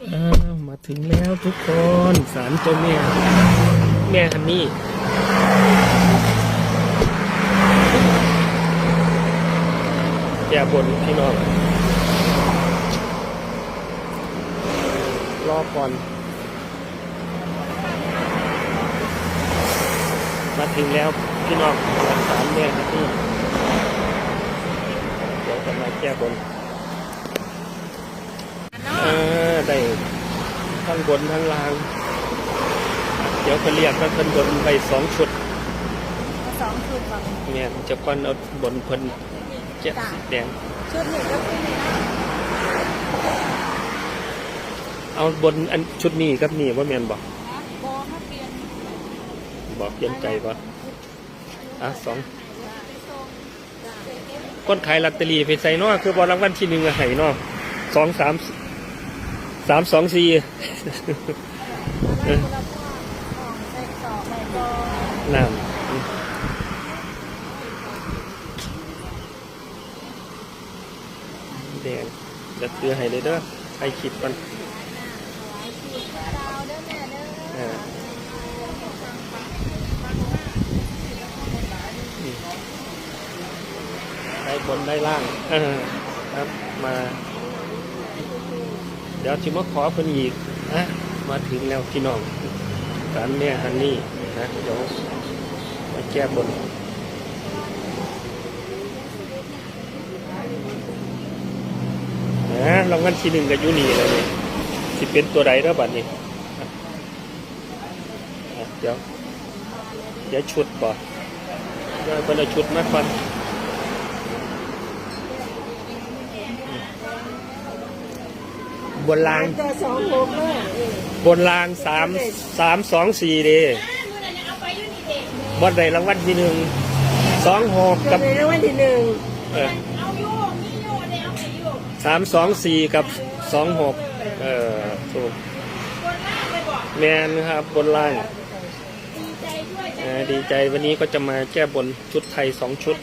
ามาถึงแล้วทุกคนสารเจ้าแม่แม่ฮันนี่แก้บนพี่น้องรอก่อน มาถึงแล้วพี่น้องสารแม่ฮันนี่เดี๋ยวจะมาแก้บน เออได้ทั้งบนทั้งล่าง เดี๋ยวเขาเรียกว่าเพิ่นบนไปสองชุดสองชุดบางเนี่ยจะก่อนเอาบนเพิ่นเจ็ดสีแดงชุดหนึ่งก็คือนี่นะเอาบนอันชุดนี้กับนี่ว่าแมนบอกโบถ้าเปลี่ยนบอกเปลี่ยนใจบ่อะสองคนขายลอตเตอรี่ไปใส่เนอคือบอลรางวัลที่หนึ่งอะไห้เนอสองสาม สามสองสี่เออคนละพวกของใส่ต่อใส่โบน้ำแดงจะเตือให้เลยเด้อให้คลิปมันดาวเด้อแม่เด้อเออนี่ได้บนได้ล่างเออครับมา เดี๋ยวจิมาขอเพิ่นอีกนะมาถึงแล้วพี่น้องสารแม่ฮันนี่นะเดี๋ยวมาแก้บนนะรางวัลที่หนึ่งกับยูนีเลยนี่สิเป็นตัวใดแล้วบัดนี้เดี๋ยวเดี๋ยวชุดบ่เดี๋ยวเป็นเอาชุดมาก่อน บนรางตัวสองหกเลยบนรางสามสามสองสี่เดบนใดรางวัลที่หนึ่งสองหกกักับบในรางวัลที่หนึ่งเออสามสองสี่กับสองหกเออถูกแมนครับบนล่างเออดีใจวันนี้ก็จะมาแก้บนชุดไทยสองชุด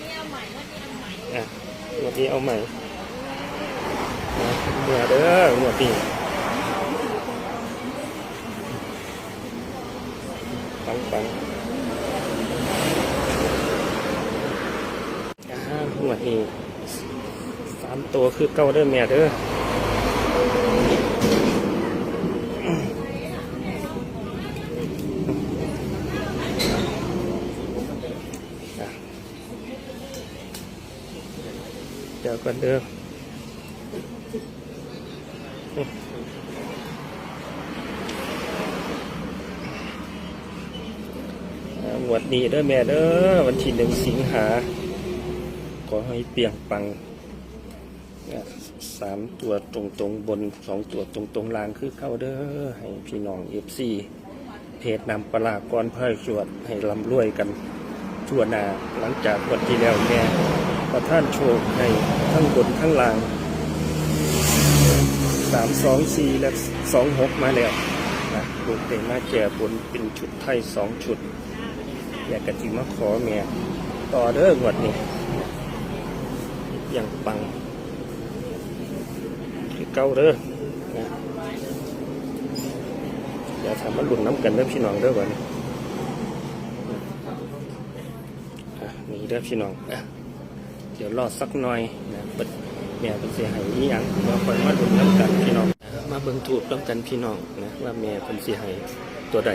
อะวันนี้เอาใหม่อะ เมื่อเด้อหมดนี้ปังปังอ่าหมวดนี้สามตัวคือเก้าเด้อแม่เด้อเดี๋ยวก่อนเด้อ หวดนี้เด้อแม่เด้อวันที่หนึ่งสิงหา ขอให้เปียงปังสามตัวตรงตรงๆบนสองตัวตรงตรงล่างคือเข้าเด้อให้พี่น้องเอฟซีเพจนำปลากรเพ่ายชวดให้ลำรวยกันทั่วหน้าหลังจากวันที่แล้วแม่ประท่านโชคให้ทั้งบนทั้งล่าง สามสองสี่และสองหกมาแล้วนะลูกเต็มาแก่บนเป็นชุดไทยสองชุด อยากกะจิมาขอแม่ต่อเด้องวดนี้อย่างปังคือเก้าเด้อนะอย่าทำมันหลุนน้ำกันเด้อพี่น้องเด้อวันนี้อะนี่เด้อพี่น้องเดี๋ยวรอสักหน่อยนะเปิด แม่เป็นเสียหายอีหยังมาคอยมาดูน้ำกันพี่น้องมาเบิ่งถูกน้ำกันพี่น้องนะว่าแม่เป็นเสียหายตัวใด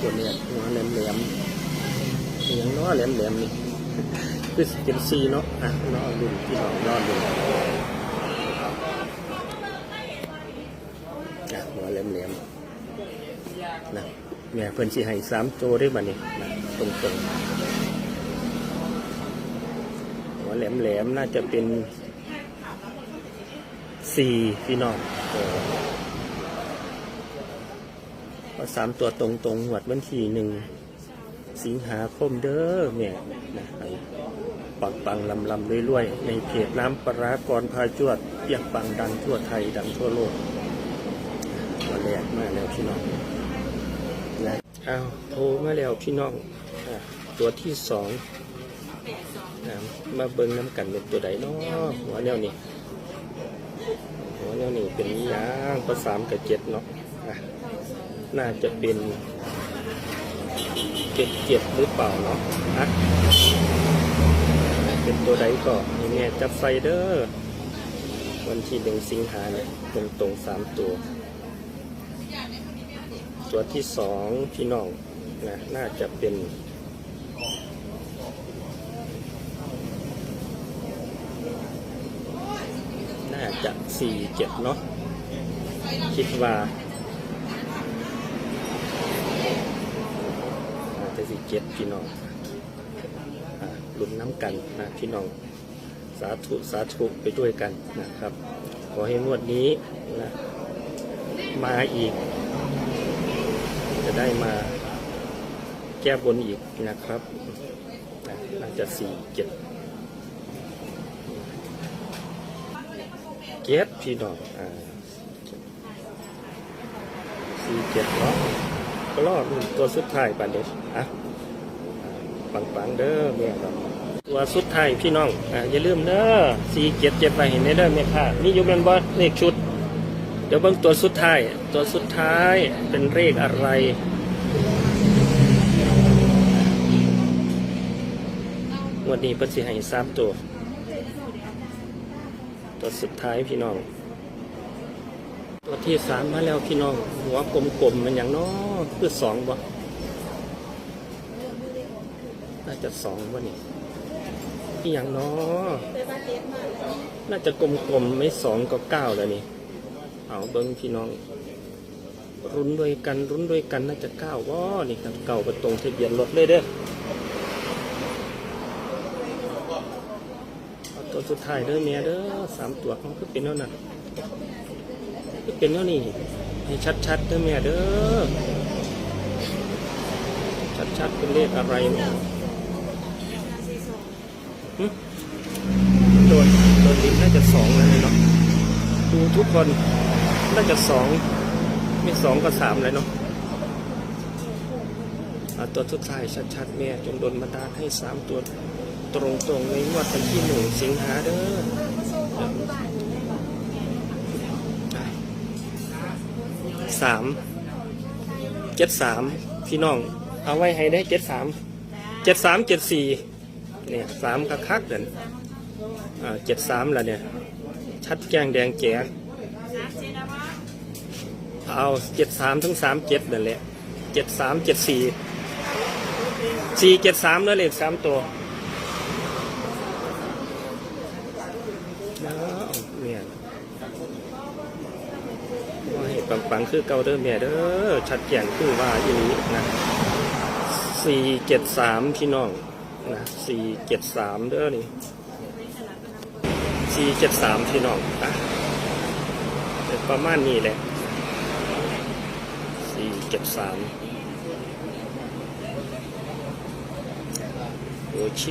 ตัวเนี้ยหัวแหลมแหลมอหยังน้อแหลมแหลมนี่คือสิเป็นซีเนาะอะรอดูพี่น้องรอดูอะหัวแหลมแหลมนะแม่เพิ่นสิให้สามตัวได้บัดนี้นะตรงๆ หัวแหลมๆน่าจะเป็นสี่พี่น้องเออก็สามตัวตรงๆหวดวันที่หนึ่งสิงหาคมเด้อแม่ยนะให้ปังปังลำลำรวยๆ ในเพจน้ำปลาร้ากรพาจวดเปียกปังดังทั่วไทยดังทั่วโลกวันแรกมาแล้วพี่น้องนะอ้าวโทรมาแล้วพี่น้องอตัวที่สอง นะมาเบิ้งน้ำกันเป็นตัวใดเนาะหัวแนวนี้โอ้เนี่ยนี่เป็นยางประสามกับเจ็ดเนาะน่าจะเป็นเจ็ดเจ็ดหรือเปล่าเนาะอะเป็นตัวใดก็ยังไงจับไฟเดอร์วันที่หนึ่งสิงหาเนี่ยตรงตรงสามตัว ตัวที่สองพี่น้องนะน่าจะเป็นาจะ สี่เจ็ดเนาะคิดว่าจะสี่เจ็ดพี่น้องลุ้นน้ำกันนะพี่น้องสาธุสาธุไปด้วยกันนะครับ ขอให้งวดนี้นะมาอีก จะได้มาแก้บนอีกนะครับนะน่าจะสี่เจ็ด เจ็ดพี่น้องอ่าสี่เจ็ดเนาะก็รอดตัวสุดท้ายปันเด็อะปังปังๆเด้อแม่ครับตัวสุดท้ายพี่น้องอ่าอย่าลืมเด้อสี่เจ็ดเจ็ดไปเห็นไหมเด้อแม่ค่ะนี่อยูเป็นบอเลขชุด เดี๋ยวเบิ่งตัวสุดท้าย ตัวสุดท้ายเป็นเลขอะไรงวดนี้เพิ่นสิให้สามตัว ตัวสุดท้ายพี่น้อง ตัวที่สามมาแล้วพี่น้อง หัวกลมๆมันอย่างน้อคือสองบ่น่าจะสองบ่นี่ที่อย่างน้อน่าจะกลมๆไม่สองก็เก้าแล้วนี่ เอาเบิ้งพี่น้อง รุนด้วยกันรุนด้วยกันน่าจะเก้าว่นี่ครับเก่าไปตรงทะเบียนรถเลยเด้อเอา ตัวสุดท้ายเด้อเมียเด้อสามตัวเขาคือเป็นเท่านั้นคือเป็นเท่านี้ให้ชัดๆเด้อเมียเด้อชัดๆเป็นเลขอะไรเนี่ยโดนโดนลิ้นน่าจะสองแล้วเลยเนาะดูทุกคนน่าจะสองไม่สองก็สามเลยเนาะตัวทุดท้ายชัดๆแม่จงดนบันดาลให้สามตัว ตรงๆในงวดวันที่หนึ่งสิงหาเด้อสามเจ็ดสามพี่น้อง เอาไว้ให้ได้เจ็ดสามเจ็ดสามเจ็ดสี่เนี่ยสามกระคักเด่นอ่าเจ็ดสามแล้วเนี่ย ชัดแกงแดงแจ๋เอาเจ็ดสามถึงสามเจ็ดนั่นแหละเจ็ดสามเจ็ดสี่สี่เจ็ดสามแล้วเลขสามตัวเนี่ยว่าให้ ปังปังๆ คือเก่าเด้อแม่เด้อชัดแกงคือว่าอย่างนี้นะสี่เจ็ดสามพี่น้องนะสี่เจ็ดสามเด้อนี่สี่เจ็ดสามพี่น้องอะประมาณนี้แหละสี่เจ็ดสามโอเค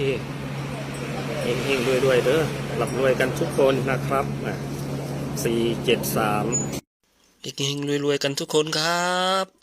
เฮงเฮงรวยๆเด้อหลับรวยกันทุกคนนะครับอะสี่เจ็ดสาม เฮงเฮงๆรวยๆกันทุกคนครับ